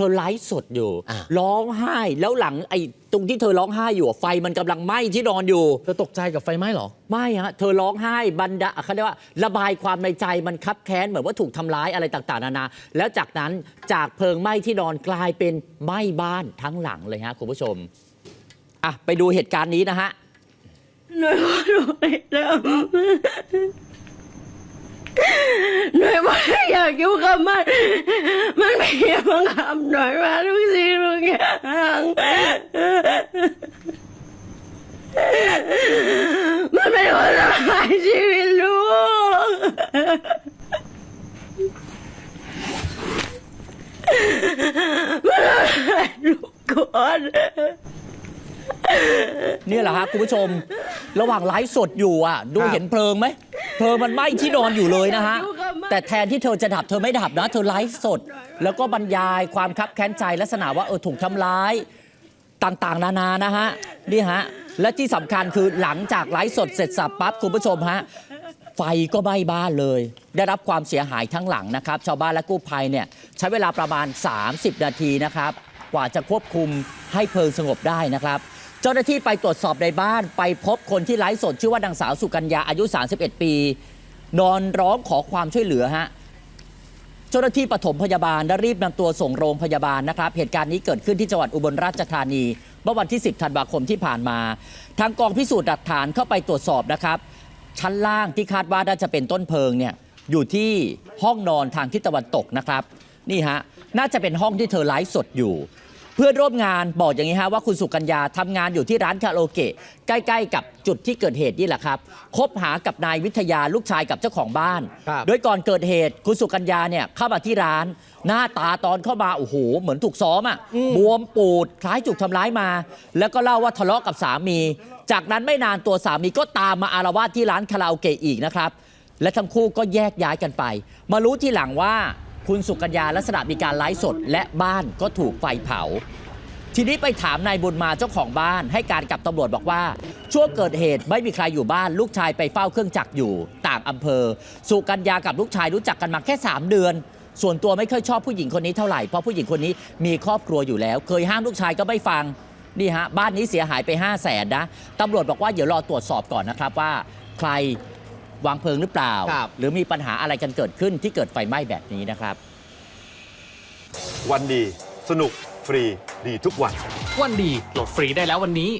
ธอไลฟ์สดอยู่ อะ ร้องไห้แล้วหลังไอ้ตรงที่เธอร้องไห้อยู่อะไฟมันกำลังไหม้ที่นอนอยู่ เธอตกใจกับไฟไหม้เหรอ ไม่ฮะ เธอร้องไห้บรรดาเขาเรียกว่า ระบายความในใจมันคับแค้นเหมือนว่าถูกทำร้ายอะไรต่างๆนานา แล้วจากนั้นจากเพลิงไหม้ที่นอนกลายเป็นไหม้บ้านทั้งหลังเลยฮะคุณผู้ชม อะ ไปดูเหตุการณ์นี้นะฮะ หน่วยก็หนูไม่ทำหน่วยบ อกว่าอยากอยู่กับมัน มันไม่บังคับหน่อยมาทุกสิ่งทุกอย่างมันเป็นคนทำลายชีวิตลูกมันทำลายลูกก่อนเนี่ยแหละฮะคุณผู้ชม ระหว่างไลฟ์สดอยู่อะ ดูครับเห็นเพลิงไหมเพลิงมันไหม้ที่นอนอยู่เลยนะฮะ แต่แทนที่เธอจะดับเธอไม่ดับนะ เธอไลฟ์สด แล้วก็บรรยายความคับแค้นใจลักษณะว่าเออถูกทำร้ายต่างๆ นานานะฮะนี่ฮะและที่สำคัญคือหลังจากไลฟ์สดเสร็จสับปั๊บคุณผู้ชมฮะไฟก็ไหม้บ้านเลย ได้รับความเสียหายทั้งหลังนะครับ ชาวบ้านและกู้ภัยเนี่ยใช้เวลาประมาณ 30 นาทีนะครับ กว่าจะควบคุมให้เพลิงสงบได้นะครับ เจ้าหน้าที่ไปตรวจสอบในบ้านไปพบคนที่ไลฟ์สดชื่อว่านางสาวสุกัญญาอายุ 31 ปี นอนร้องขอความช่วยเหลือฮะเจ้าหน้าที่ปฐมพยาบาลและรีบนำตัวส่งโรงพยาบาลนะครับ เหตุการณ์นี้เกิดขึ้นที่จังหวัดอุบลราชธานี เมื่อวันที่ 10 ธันวาคมที่ผ่านมา ทางกองพิสูจน์หลักฐานเข้าไปตรวจสอบนะครับ ชั้นล่างที่คาดว่าน่าจะเป็นต้นเพลิงเนี่ยอยู่ที่ห้องนอนทางทิศตะวันตกนะครับ นี่ฮะน่าจะเป็นห้องที่เธอไลฟ์สดอยู่ พื่อนร่วมงานบอกอย่างนี้ฮะว่าคุณสุกัญญาทำงานอยู่ที่ร้านคาราโอเกะใกล้ๆ กับจุดที่เกิดเหตุนี่แหละครับคบหากับนายวิทยาลูกชายกับเจ้าของบ้าน ครับ โดยก่อนเกิดเหตุคุณสุกัญญาเนี่ยเข้ามาที่ร้าน หน้าตาตอนเข้ามาโอ้โหเหมือนถูกซ้อมอะ่ะบวมปูดคล้ายถูกทำร้ายมา แล้วก็เล่าว่าทะเลาะกับสามี จากนั้นไม่นานตัวสามีก็ตามมาอารวาสที่ร้านคาราโอเกะอีกนะครับ และทั้งคู่ก็แยกย้ายกันไป มารู้ทีหลังว่า คุณสุกัญญาลักษณะมีการไลฟ์สดและบ้านก็ถูกไฟเผา ทีนี้ไปถามนายบุญมาเจ้าของบ้านให้การกับตำรวจบอกว่า ช่วงเกิดเหตุไม่มีใครอยู่บ้านลูกชายไปเฝ้าเครื่องจักรอยู่ต่างอำเภอ สุกัญญากับลูกชายรู้จักกันมาแค่ 3 เดือน ส่วนตัวไม่เคยชอบผู้หญิงคนนี้เท่าไหร่เพราะผู้หญิงคนนี้มีครอบครัวอยู่แล้ว เคยห้ามลูกชายก็ไม่ฟังนี่ฮะบ้านนี้เสียหายไป 5 0 0แสนนะตำรวจบอกว่าเดี๋ยวรอตรวจสอบก่อนนะครับว่า ใคร วางเพลิงหรือเปล่า ครับ หรือมีปัญหาอะไรกันเกิดขึ้นที่เกิดไฟไหม้แบบนี้นะครับ วันดี สนุก ฟรี ดีทุกวัน วันดีโหลดฟรีได้แล้ววันนี้